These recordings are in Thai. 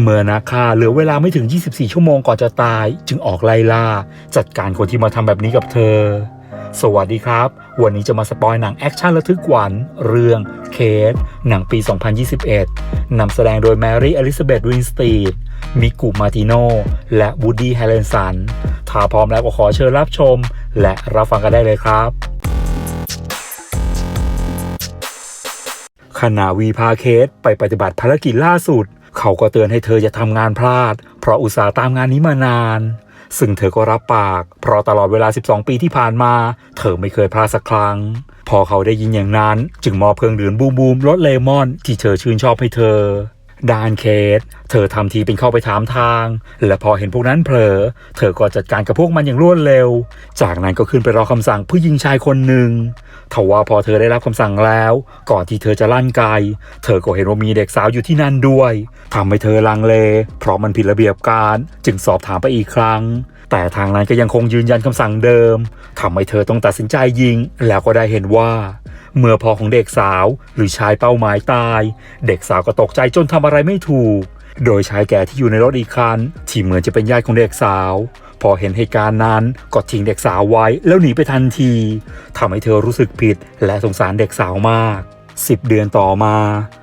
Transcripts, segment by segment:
เมื่อนาคาเหลือเวลาไม่ถึง 24 ชั่วโมงก่อนจะตาย จึงออกไล่ล่า จัดการคนที่มาทำแบบนี้กับเธอ สวัสดีครับ วันนี้จะมาสปอยหนังแอคชั่นระทึกขวัญเรื่องเคสหนังปี 2021 นำแสดงโดยแมรี่อลิซาเบธวินสตีดมิกุมาติโน และวูดดี้แฮเลนสัน ถ้าพร้อมแล้วก็ขอเชิญรับชม และรับฟังกันได้เลยครับขณะวีพาเคสไปปฏิบัติภารกิจล่าสุด เขาก็เตือนให้เธออย่าทำงานพลาด เพราะอุตส่าห์ตามงานนี้มานาน ซึ่งเธอก็รับปาก เพราะตลอดเวลา 12 ปีที่ผ่านมา เธอไม่เคยพลาดสักครั้ง พอเขาได้ยินอย่างนั้น จึงมอบเครื่องดื่มบูมบูมรสเลมอน ที่เธอชื่นชอบให้เธอ ด้านเคส เธอทำทีเป็นเข้าไปถามทาง และพอเห็นพวกนั้นเผลอ เธอก็จัดการกับพวกมันอย่างรวดเร็ว จากนั้นก็ขึ้นไปรอคำสั่งเพื่อยิงชายคนหนึ่งทว่าพอเธอได้รับคำสั่งแล้ว ก่อนที่เธอจะลั่นไกเธอก็เห็นว่ามีเด็กสาวอยู่ที่นั่นด้วยทำให้เธอลังเล เพราะมันผิดระเบียบการ จึงสอบถามไปอีกครั้ง แต่ทางนั้นก็ยังคงยืนยันคำสั่งเดิมทำให้เธอต้องตัดสินใจยิง แล้วก็ได้เห็นว่า เมื่อพ่อของเด็กสาวหรือชายเป้าหมายตาย เด็กสาวก็ตกใจจนทำอะไรไม่ถูก โดยชายแก่ที่อยู่ในรถอีกคันที่เหมือนจะเป็นญาติของเด็กสาว พอเห็นเหตุการณ์นั้นก็ทิ้งเด็กสาวไว้แล้วหนีไปทันทีทำให้เธอรู้สึกผิดและสงสารเด็กสาวมาก10เดือนต่อมา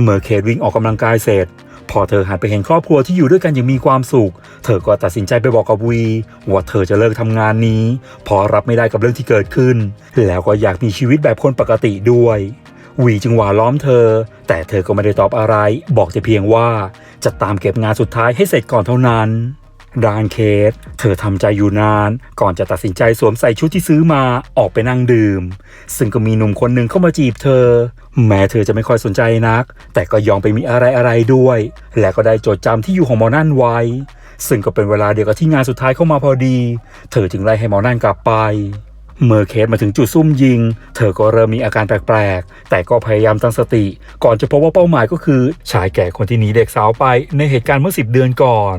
เมื่อเคทวิ่งออกกำลังกายเสร็จ พอเธอหันไปเห็นครอบครัวที่อยู่ด้วยกันอย่างมีความสุข เธอก็ตัดสินใจไปบอกกับวีว่าเธอจะเลิกทำงานนี้เพอรับไม่ได้กับเรื่องที่เกิดขึ้น แล้วก็อยากมีชีวิตแบบคนปกติด้วยวีจึงหวาล้อมเธอ แต่เธอก็ไม่ได้ตอบอะไร บอกแต่เพียงว่าจะตามเก็บงานสุดท้ายให้เสร็จก่อนเท่านั้น ดานเคส เธอทำใจอยู่นาน ก่อนจะตัดสินใจสวมใส่ชุดที่ซื้อมาออกไปนั่งดื่ม ซึ่งก็มีหนุ่มคนหนึ่งเข้ามาจีบเธอ แม้เธอจะไม่ค่อยสนใจนัก แต่ก็ยอมไปมีอะไรอะไรด้วย และก็ได้จดจำที่อยู่ของหมอนั่นไว้ ซึ่งก็เป็นเวลาเดียวกับที่งานสุดท้ายเข้ามาพอดี เธอจึงไล่ให้หมอนั่นกลับไปเมื่อเคสมาถึงจุดซุ่มยิง เธอก็เริ่มมีอาการแปลกๆ แต่ก็พยายามตั้งสติ ก่อนจะพบว่าเป้าหมายก็คือ ชายแก่คนที่หนีเด็กสาวไปในเหตุการณ์เมื่อ 10 เดือนก่อน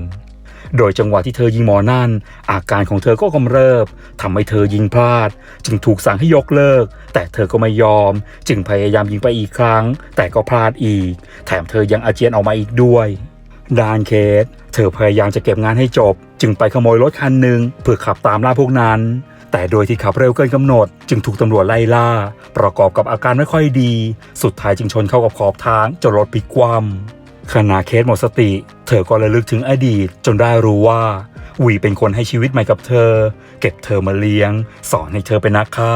โดยจังหวะที่เธอยิงหมอนั่น อาการของเธอก็กำเริบทำให้เธอยิงพลาด จึงถูกสั่งให้ยกเลิก แต่เธอก็ไม่ยอม จึงพยายามยิงไปอีกครั้ง แต่ก็พลาดอีก แถมเธอยังอาเจียนออกมาอีกด้วยดานเคส เธอพยายามจะเก็บงานให้จบ จึงไปขโมยรถคันหนึ่งเพื่อขับตามล่าพวกนั้น แต่โดยที่ขับเร็วเกินกำหนด จึงถูกตำรวจไล่ล่า ประกอบกับอาการไม่ค่อยดี สุดท้ายจึงชนเข้ากับขอบทางจนรถพลิกคว่ำ ขณะเคสหมดสติ เธอก็ระลึกถึงอดีตจนได้รู้ว่าวีเป็นคนให้ชีวิตใหม่กับเธอ เก็บเธอมาเลี้ยง สอนให้เธอเป็นนักฆ่า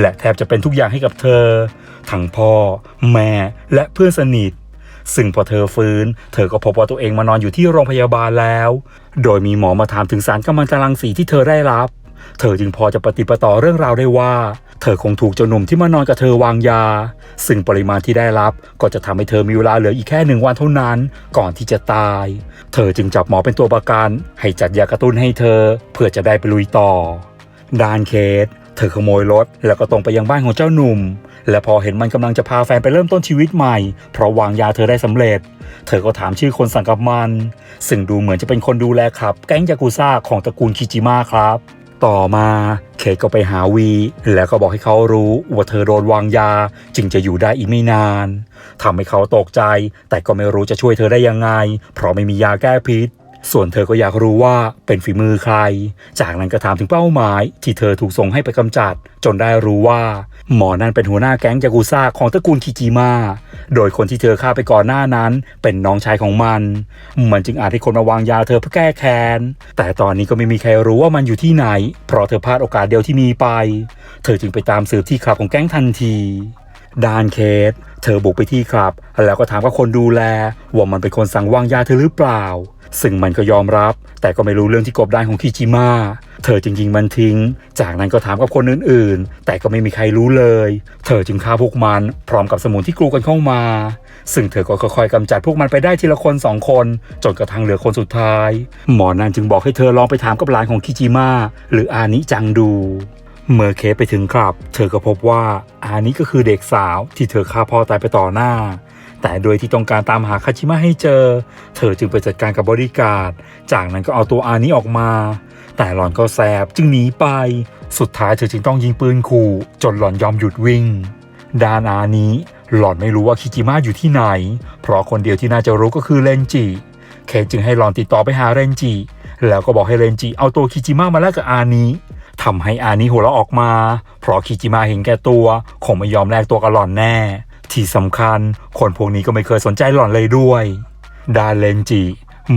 และแทบจะเป็นทุกอย่างให้กับเธอ ทั้งพ่อ แม่และเพื่อนสนิท ซึ่งพอเธอฟื้น เธอก็พบว่าตัวเองมานอนอยู่ที่โรงพยาบาลแล้ว โดยมีหมอมาถามถึงสารกัมมันตรังสีที่เธอได้รับ เธอจึงพอจะปฏิปต่อเรื่องราวได้ว่า เธอคงถูกเจ้าหนุ่มที่มานอนกับเธอวางยา ซึ่งปริมาณที่ได้รับก็จะทำให้เธอมีเวลาเหลืออีกแค่หนึ่งวันเท่านั้น ก่อนที่จะตาย เธอจึงจับหมอเป็นตัวประกัน ให้จัดยากระตุ้นให้เธอ เพื่อจะได้ไปลุยต่อดานเคสเธอขโมยรถแล้วก็ตรงไปยังบ้านของเจ้าหนุ่ม และพอเห็นมันกำลังจะพาแฟนไปเริ่มต้นชีวิตใหม่ เพราะวางยาเธอได้สำเร็จ เธอก็ถามชื่อคนสั่งกับมัน ซึ่งดูเหมือนจะเป็นคนดูแลขับ แก๊งยากุซ่าของตระกูลคิจิมะครับ ต่อมาเคทก็ไปหาวี แล้วก็บอกให้เขารู้ว่าเธอโดนวางยา จึงจะอยู่ได้อีกไม่นานทำให้เขาตกใจ แต่ก็ไม่รู้จะช่วยเธอได้ยังไง เพราะไม่มียาแก้พิษ ส่วนเธอก็อยากรู้ว่าเป็นฝีมือใคร จากนั้นก็ถามถึงเป้าหมาย ที่เธอถูกส่งให้ไปกำจัด จนได้รู้ว่า หมอนั่นเป็นหัวหน้าแก๊งยากุซ่าของตระกูลคิจิมะโดยคนที่เธอฆ่าไปก่อนหน้านั้น เป็นน้องชายของมัน มันจึงอาจให้คนมาวางยาเธอเพื่อแก้แค้น แต่ตอนนี้ก็ไม่มีใครรู้ว่ามันอยู่ที่ไหน เพราะเธอพลาดโอกาสเดียวที่มีไป เธอจึงไปตามสืบที่คลับของแก๊งทันที ด้านเคส เธอบุกไปที่คลับ แล้วก็ถามกับคนดูแล ว่ามันเป็นคนสั่งวางยาเธอหรือเปล่า ซึ่งมันก็ยอมรับ แต่ก็ไม่รู้เรื่องที่กบดานของคิจิมะเธอจึงยิงมันทิ้ง จากนั้นก็ถามกับคนอื่นๆ แต่ก็ไม่มีใครรู้เลย เธอจึงฆ่าพวกมันพร้อมกับสมุนที่กลูกันเข้ามา ซึ่งเธอก็ค่อยๆกำจัดพวกมันไปได้ทีละคนสองคน จนกระทั่งเหลือคนสุดท้าย หมอนั่นจึงบอกให้เธอลองไปถามกับหลานของคิจิมะหรืออานิจังดู เมื่อเคสไปถึงครับ เธอก็พบว่าอานิก็คือเด็กสาวที่เธอฆ่าพ่อตายไปต่อหน้า แต่โดยที่ต้องการตามหาคาชิมะให้เจอ เธอจึงไปจัดการกับบริการดจากนั้นก็เอาตัวอานิออกมา แต่หล่อนก็แสบจึงหนีไป สุดท้ายเธอจึงต้องยิงปืนขู่จนหล่อนยอมหยุดวิ่งด้านอานิหล่อนไม่รู้ว่าคิจิมะอยู่ที่ไหน เพราะคนเดียวที่น่าจะรู้ก็คือเลนจิ เคจึงให้หลอนติดต่อไปหาเรนจิ แล้วก็บอกให้เรนจิเอาตัวคิจิมะมาแลกกับอานิ ทำให้อานิหัวเราะออกมา เพราะคิจิมะเห็นแก่ตัว คงไม่ยอมแลกตัวกับหล่อนแน่ ที่สำคัญ คนพวกนี้ก็ไม่เคยสนใจหล่อนเลยด้วยดานเรนจิ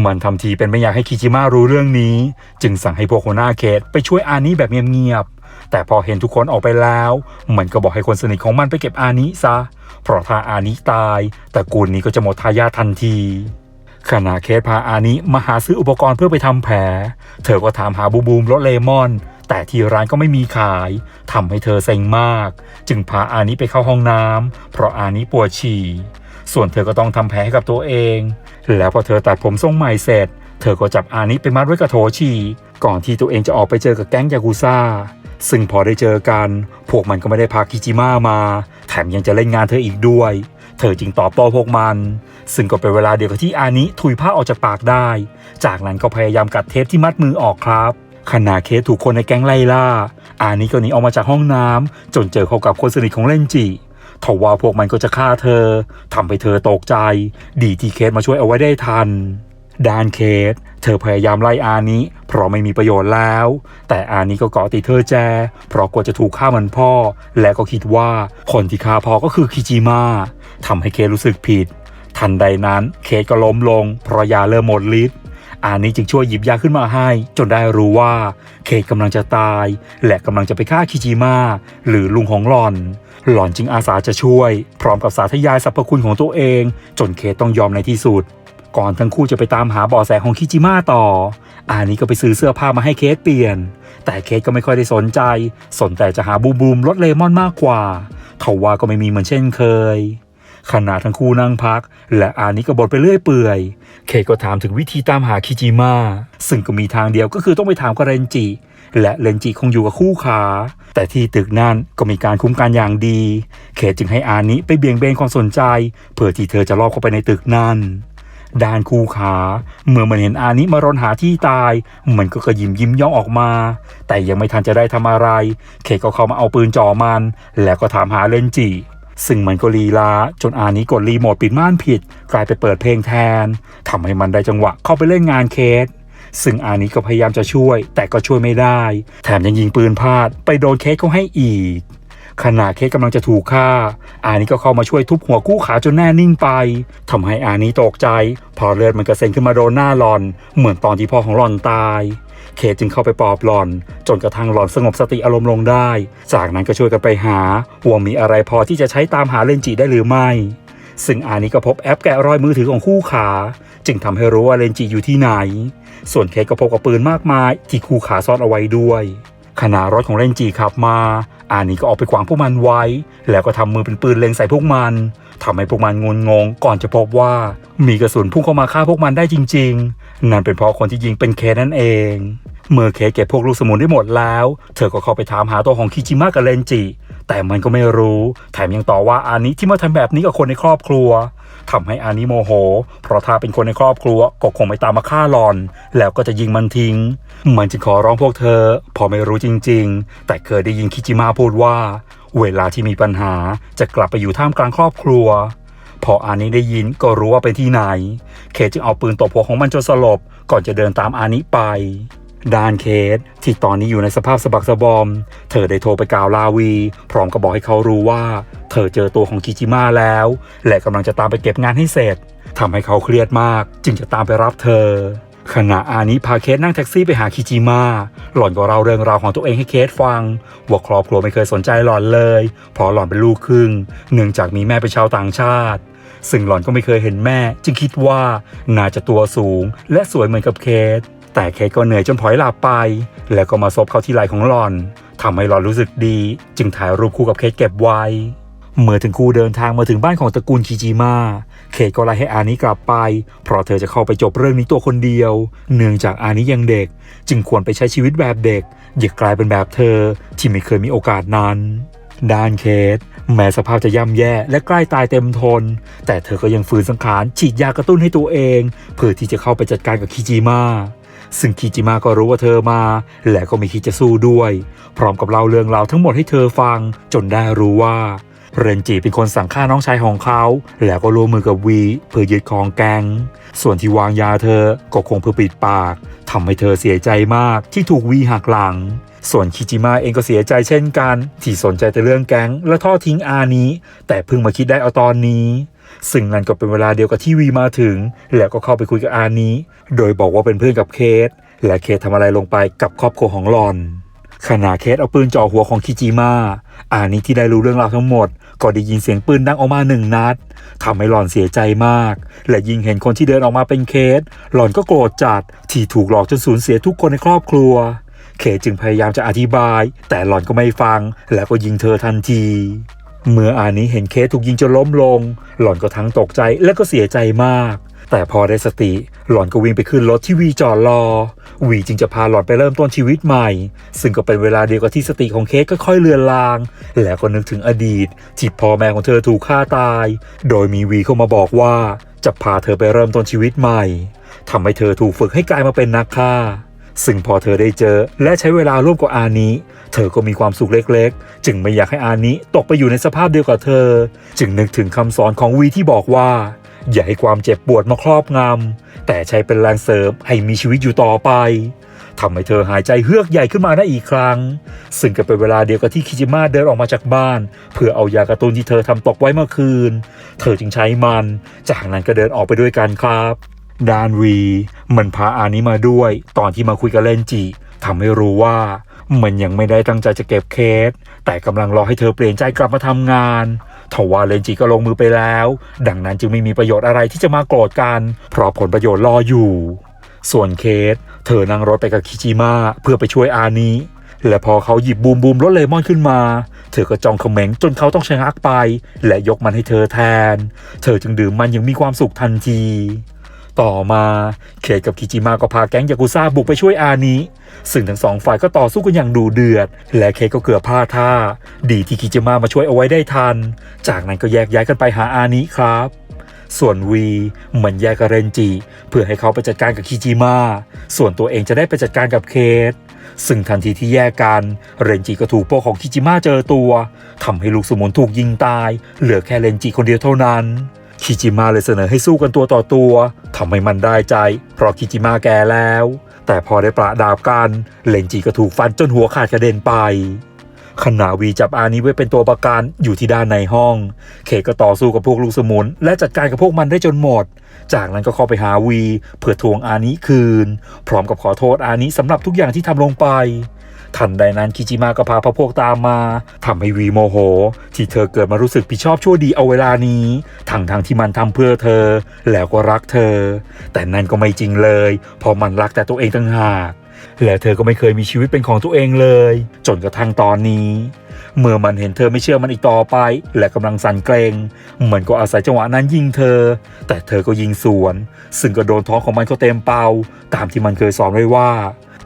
มันทำทีเป็นไม่อยากให้คิจิมะรู้เรื่องนี้ จึงสั่งให้พวกหัวหน้าเขตไปช่วยอานิแบบเงียบๆแต่พอเห็นทุกคนออกไปแล้ว มันก็บอกให้คนสนิทของมันไปเก็บอานิซะ เพราะถ้าอานิตายตระกูลนี้ก็จะหมดทายาททันทีขณะเคสพาอานิมาหาซื้ออุปกรณ์เพื่อไปทำแผล เธอก็ถามหาบูบูมรสเลมอน แต่ที่ร้านก็ไม่มีขายทำให้เธอเซ็งมาก จึงพาอานิไปเข้าห้องน้ำเพราะอานิปวดฉี่ ส่วนเธอก็ต้องทำแผลให้กับตัวเอง แล้วพอเธอตัดผมทรงใหม่เสร็จ เธอก็จับอานิไปมัดไว้กับโถฉี่ ก่อนที่ตัวเองจะออกไปเจอกับแก๊งยากุซ่า ซึ่งพอได้เจอกัน พวกมันก็ไม่ได้พาคิจิมะมา แถมยังจะเล่นงานเธออีกด้วย เธอจึงตอบโต้พวกมันซึ่งก็เป็นเวลาเดียวกับที่อานิถุยผ้าออกจากปากได้ จากนั้นก็พยายามกัดเทปที่มัดมือออกครับ ขณะเคสถูกคนในแก๊งไล่ล่า อานิก็หนีออกมาจากห้องน้ำจนเจอเข้ากับคนสนิทของเล่นจิทว่าพวกมันก็จะฆ่าเธอทำให้เธอตกใจ ดีที่เคสมาช่วยเอาไว้ได้ทันด้านเคส เธอพยายามไล่อานิเพราะไม่มีประโยชน์แล้ว แต่อานิก็เกาะติดเธอแจ เพราะกลัวจะถูกฆ่าเหมือนพ่อ และก็คิดว่าคนที่ฆ่าพ่อก็คือคิจิมะทำให้เคสรู้สึกผิด ทันใดนั้นเคสก็ล้มลงเพราะยาเริ่มหมดฤทธิ์ อานิจึงช่วยหยิบยาขึ้นมาให้ จนได้รู้ว่า เคสกำลังจะตาย และกำลังจะไปฆ่าคิจิมะหรือลุงของหลอน หลอนจึงอาสาจะช่วย พร้อมกับสาธยายสรรพคุณของตัวเอง จนเคสต้องยอมในที่สุด ก่อนทั้งคู่จะไปตามหาบาะแสของคิจิมะต่อ อานี้ก็ไปซื้อเสื้อผ้ามาให้เคสเปลี่ยน แต่เคสก็ไม่ค่อยได้สนใจ สนแต่จะหาบูมบูมรสเลมอนมากกว่าทว่าก็ไม่มีเหมือนเช่นเคย ขณะทั้งคู่นั่งพัก และอานี้ก็บ่นไปเรื่อยเปื่อย เคก็ถามถึงวิธีตามหาคิจิมะซึ่งก็มีทางเดียวก็คือต้องไปถามกับเรนจิ และเรนจิคงอยู่กับคู่ขา แต่ที่ตึกนั่นก็มีการคุ้มกันอย่างดี เคจึงให้อานิไปเบี่ยงเบนความสนใจ เพื่อที่เธอจะลอบเข้าไปในตึกนั่นด้านคู่ขา เมื่อมันเห็นอานิมารอนหาที่ตาย มันก็กระยิมยิ้มย่องออกมา แต่ยังไม่ทันจะได้ทำอะไร เคก็เข้ามาเอาปืนจ่อมัน แล้วก็ถามหาเลนจิ ซึ่งมันก็ลีลาจนอานิกดรีโมทปิดม่านผิด กลายไปเปิดเพลงแทนทำให้มันได้จังหวะเข้าไปเล่นงานเคสซึ่งอานิก็พยายามจะช่วย แต่ก็ช่วยไม่ได้ แถมยังยิงปืนพลาด ไปโดนเคสเขาให้อีกขณะเคสกำลังจะถูกฆ่า อานี้ก็เข้ามาช่วยทุบหัวกู้ขาจนแน่นิ่งไปทำให้อานี้ตกใจ พอเลือดมันกระเซ็นขึ้นมาโดนหน้าหลอน เหมือนตอนที่พ่อของหลอนตาย เคจึงเข้าไปปลอบหลอน จนกระทั่งหลอนสงบสติอารมณ์ลงได้ จากนั้นก็ช่วยกันไปหาว่ามีอะไรพอที่จะใช้ตามหาเลนจิได้หรือไม่ ซึ่งอานี้ก็พบแอปแกะรอยมือถือของคู่ขา จึงทำให้รู้ว่าเลนจิอยู่ที่ไหน ส่วนเคก็พบกับปืนมากมาย ที่คู่ขาซ่อนเอาไว้ด้วยขณะรถของเลนจีขับมา อานี้ก็ออกไปขวางพวกมันไว้ แล้วก็ทำมือเป็นปืนเล็งใส่พวกมัน ทำให้พวกมันงุนงง ก่อนจะพบว่า มีกระสุนพุ่งเข้ามาฆ่าพวกมันได้จริง ๆ นั่นเป็นเพราะคนที่ยิงเป็นเคนั่นเอง เมื่อเคเก็บพวกลูกสมุนได้หมดแล้ว เธอก็เข้าไปถามหาตัวของคิจิมะกับเลนจิ แต่มันก็ไม่รู้ แถมยังต่อว่าอานิที่มาทำแบบนี้กับคนในครอบครัวทำให้อานิโมโห เพราะถ้าเป็นคนในครอบครัวก็คงไม่ตามมาฆ่าหลอน แล้วก็จะยิงมันทิ้ง มันจึงขอร้องพวกเธอ พอไม่รู้จริง ๆ แต่เคยได้ยินคิจิมะพูดว่า เวลาที่มีปัญหาจะกลับไปอยู่ท่ามกลางครอบครัว พออานิได้ยินก็รู้ว่าเป็นที่ไหน เคจึงเอาปืนตบหัวของมันจนสลบ ก่อนจะเดินตามอานิไปด้านเคสที่ตอนนี้อยู่ในสภาพสะบักสะบอม เธอได้โทรไปกล่าวลาวี พร้อมกับบอกให้เขารู้ว่า เธอเจอตัวของคิจิมะแล้ว และกำลังจะตามไปเก็บงานให้เสร็จทำให้เขาเครียดมาก จึงจะตามไปรับเธอ ขณะอานิพาเคสนั่งแท็กซี่ไปหาคิจิมะหล่อนก็เล่าเรื่องราวของตัวเองให้เคสฟังว่าครอบครัวไม่เคยสนใจหล่อนเลย เพราะหล่อนเป็นลูกครึ่ง เนื่องจากมีแม่เป็นชาวต่างชาติ ซึ่งหล่อนก็ไม่เคยเห็นแม่ จึงคิดว่าน่าจะตัวสูง และสวยเหมือนกับเคส แต่เคสก็เหนื่อยจนพลอยหลับไป แล้วก็มาซบเข้าที่ไหล่ของหล่อนทำให้หล่อนรู้สึกดี จึงถ่ายรูปคู่กับเคสเก็บไว้ เมื่อถึงคู่เดินทางมาถึงบ้านของตระกูลคิจิมะ เคสก็ไล่ให้อานิกลับไป เพราะเธอจะเข้าไปจบเรื่องนี้ตัวคนเดียว เนื่องจากอานิยังเด็ก จึงควรไปใช้ชีวิตแบบเด็ก อย่ากลายเป็นแบบเธอที่ไม่เคยมีโอกาสนั้น ด้านเคสแม้สภาพจะย่ำแย่และใกล้ตายเต็มทน แต่เธอก็ยังฝืนสังขารฉีดยากระตุ้นให้ตัวเอง เพื่อที่จะเข้าไปจัดการกับคิจิมะซึ่งคิจิมะก็รู้ว่าเธอมา และก็ไม่คิดจะสู้ด้วย พร้อมกับเล่าเรื่องราวทั้งหมดให้เธอฟัง จนได้รู้ว่า เรนจิเป็นคนสั่งฆ่าน้องชายของเขา แล้วก็ร่วมมือกับวีเพื่อยึดครองแกง ส่วนที่วางยาเธอก็คงเพื่อปิดปากทำให้เธอเสียใจมากที่ถูกวีหักหลัง ส่วนคิจิมะเองก็เสียใจเช่นกัน ที่สนใจแต่เรื่องแก๊งและทอดทิ้งอานี้ แต่เพิ่งมาคิดได้เอาตอนนี้ซึ่งนั่นก็เป็นเวลาเดียวกับที่วีมาถึง แล้วก็เข้าไปคุยกับอานี้ โดยบอกว่าเป็นเพื่อนกับเคส และเคสทำอะไรลงไปกับครอบครัวของหลอน ขณะเคสเอาปืนจ่อหัวของคิจิมะอานี้ที่ได้รู้เรื่องราวทั้งหมด ก็ได้ยินเสียงปืนดังออกมาหนึ่งนัดทำให้หลอนเสียใจมาก และยิ่งเห็นคนที่เดินออกมาเป็นเคส หลอนก็โกรธจัด ที่ถูกหลอกจนสูญเสียทุกคนในครอบครัว เคสจึงพยายามจะอธิบาย แต่หลอนก็ไม่ฟัง แล้วก็ยิงเธอทันที เมื่ออานี้เห็นเคสถูกยิงจนล้มลง หลอนก็ทั้งตกใจและก็เสียใจมาก แต่พอได้สติ หลอนก็วิ่งไปขึ้นรถที่วีจอดรอ วีจึงจะพาหลอนไปเริ่มต้นชีวิตใหม่ ซึ่งก็เป็นเวลาเดียวกับที่สติของเคสก็ค่อยเลือนลาง แล้วก็นึกถึงอดีตที่พ่อแม่ของเธอถูกฆ่าตาย โดยมีวีเข้ามาบอกว่าจะพาเธอไปเริ่มต้นชีวิตใหม่ทำให้เธอถูกฝึกให้กลายมาเป็นนักฆ่า ซึ่งพอเธอได้เจอและใช้เวลาร่วมกับอานี้เธอก็มีความสุขเล็กๆ จึงไม่อยากให้อานี้ตกไปอยู่ในสภาพเดียวกับเธอ จึงนึกถึงคำสอนของวีที่บอกว่า อย่าให้ความเจ็บปวดมาครอบงำแต่ใช้เป็นแรงเสริมให้มีชีวิตอยู่ต่อไปทำให้เธอหายใจเฮือกใหญ่ขึ้นมาได้อีกครั้ง ซึ่งก็เป็นเวลาเดียวกับที่คิจิมะเดินออกมาจากบ้าน เพื่อเอายากระตุ้นที่เธอทำตกไว้เมื่อคืน เธอจึงใช้มัน จากนั้นก็เดินออกไปด้วยกันครับดานวีมันพาอานี้มาด้วย ตอนที่มาคุยกับเลนจิทำให้รู้ว่า มันยังไม่ได้ตั้งใจจะเก็บเคสแต่กำลังรอให้เธอเปลี่ยนใจกลับมาทำงาน ทว่าเลนจิก็ลงมือไปแล้ว ดังนั้นจึงไม่มีประโยชน์อะไรที่จะมาโกรธกัน เพราะผลประโยชน์รออยู่ ส่วนเคส เธอนั่งรถไปกับคิจิมะเพื่อไปช่วยอานิและพอเขาหยิบบูมบูมรถเลมอนขึ้นมา เธอก็จ้องเขม็งจนเขาต้องชะงักไป และยกมันให้เธอแทน เธอจึงดื่มมันอยังมีความสุขทันที ต่อมาเคกับคิจิมะก็พาแก๊งยากุซ่าบุกไปช่วยอานี้ซึ่งทั้งสองฝ่ายก็ต่อสู้กันอย่างดูเดือด และเคก็เกือบพลาดท่า ดีที่คิจิมะมาช่วยเอาไว้ได้ทัน จากนั้นก็แยกย้ายกันไปหาอานี้ครับ ส่วนวีเหมือนแยกกับเรนจิ เพื่อให้เขาไปจัดการกับคิจิมะส่วนตัวเองจะได้ไปจัดการกับเคทซึ่งทันทีที่แยกกัน เรนจิก็ถูกพวกของคิจิมะเจอตัวทำให้ลูกสมุนถูกยิงตาย เหลือแค่เรนจิคนเดียวเท่านั้น คิจิมะเลยเสนอให้สู้กันตัวต่อตัวทำให้มันได้ใจ เพราะคิจิมะแก่แล้ว แต่พอได้ประดาบกันเลนจิก็ถูกฟันจนหัวขาดกระเด็นไป ขณะวีจับอานี้ไว้เป็นตัวประกันอยู่ที่ด้านในห้องเคก็ต่อสู้กับพวกลูกสมุน และจัดการกับพวกมันได้จนหมด จากนั้นก็เข้าไปหาวีเพื่อทวงอานี้คืน พร้อมกับขอโทษอานี้สำหรับทุกอย่างที่ทำลงไปทันใดนั้นคิจิมะก็พาพระพวกตามมาทำให้วีโมโห ที่เธอเกิดมารู้สึกผิดชอบชั่วดีเอาเวลานี้ทั้งทางที่มันทำเพื่อเธอ แล้วก็รักเธอ แต่นั่นก็ไม่จริงเลยเพราะมันรักแต่ตัวเองต่างหาก และเธอก็ไม่เคยมีชีวิตเป็นของตัวเองเลย จนกระทั่งตอนนี้ เมื่อมันเห็นเธอไม่เชื่อมันอีกต่อไป และกำลังสั่นเกรงมือนก็อาศัยจังหวะนั้นยิงเธอ แต่เธอก็ยิงสวน ซึ่งก็โดนท้องของมันก็เต็มเป่าตามที่มันเคยสอนไว้ว่า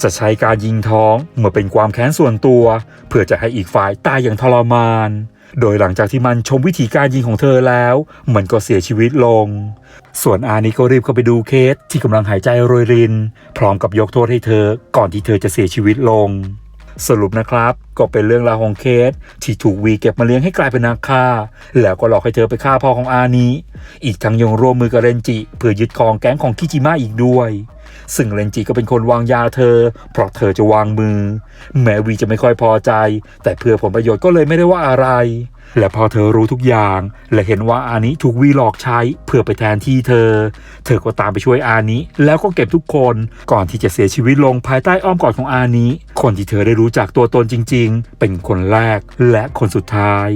จะใช้การยิงท้องเมื่อเป็นความแค้นส่วนตัว เพื่อจะให้อีกฝ่ายตายอย่างทรมาน โดยหลังจากที่มันชมวิธีการยิงของเธอแล้ว มันก็เสียชีวิตลง ส่วนอานี้ก็รีบเข้าไปดูเคสที่กำลังหายใจโรยริน พร้อมกับยกโทษให้เธอ ก่อนที่เธอจะเสียชีวิตลง สรุปนะครับ ก็เป็นเรื่องราวของเคส ที่ถูกวีเก็บมาเลี้ยงให้กลายเป็นนักฆ่า แล้วก็หลอกให้เธอไปฆ่าพ่อของอานี้ อีกทั้งยังร่วมมือกับเรนจิ เพื่อยึดครองแก๊งของคิจิมะอีกด้วย ซึ่งเรนจิก็เป็นคนวางยาเธอ เพราะเธอจะวางมือ แม้วีจะไม่ค่อยพอใจ แต่เพื่อผลประโยชน์ก็เลยไม่ได้ว่าอะไร และพอเธอรู้ทุกอย่าง และเห็นว่าอานิถูกวีหลอกใช้เพื่อไปแทนที่เธอ เธอก็ตามไปช่วยอานิแล้วก็เก็บทุกคนก่อนที่จะเสียชีวิตลงภายใต้อ้อมกอดของอานิคนที่เธอได้รู้จักตัวตนจริง ๆ เป็นคนแรกและคนสุดท้าย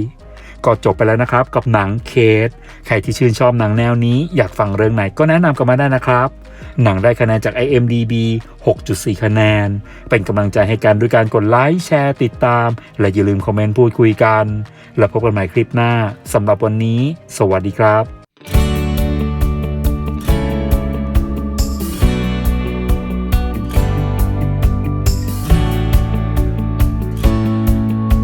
ก็จบไปแล้วนะครับกับหนังเคส ใครที่ชื่นชอบหนังแนวนี้ อยากฟังเรื่องไหนก็แนะนำกันมาได้นะครับ หนังได้คะแนนจาก IMDB 6.4 คะแนน เป็นกำลังใจให้กันด้วยการกดไลค์แชร์ติดตาม และอย่าลืมคอมเมนต์พูดคุยกัน แล้วพบกันใหม่คลิปหน้าสำหรับวันนี้ สวัสดีครับ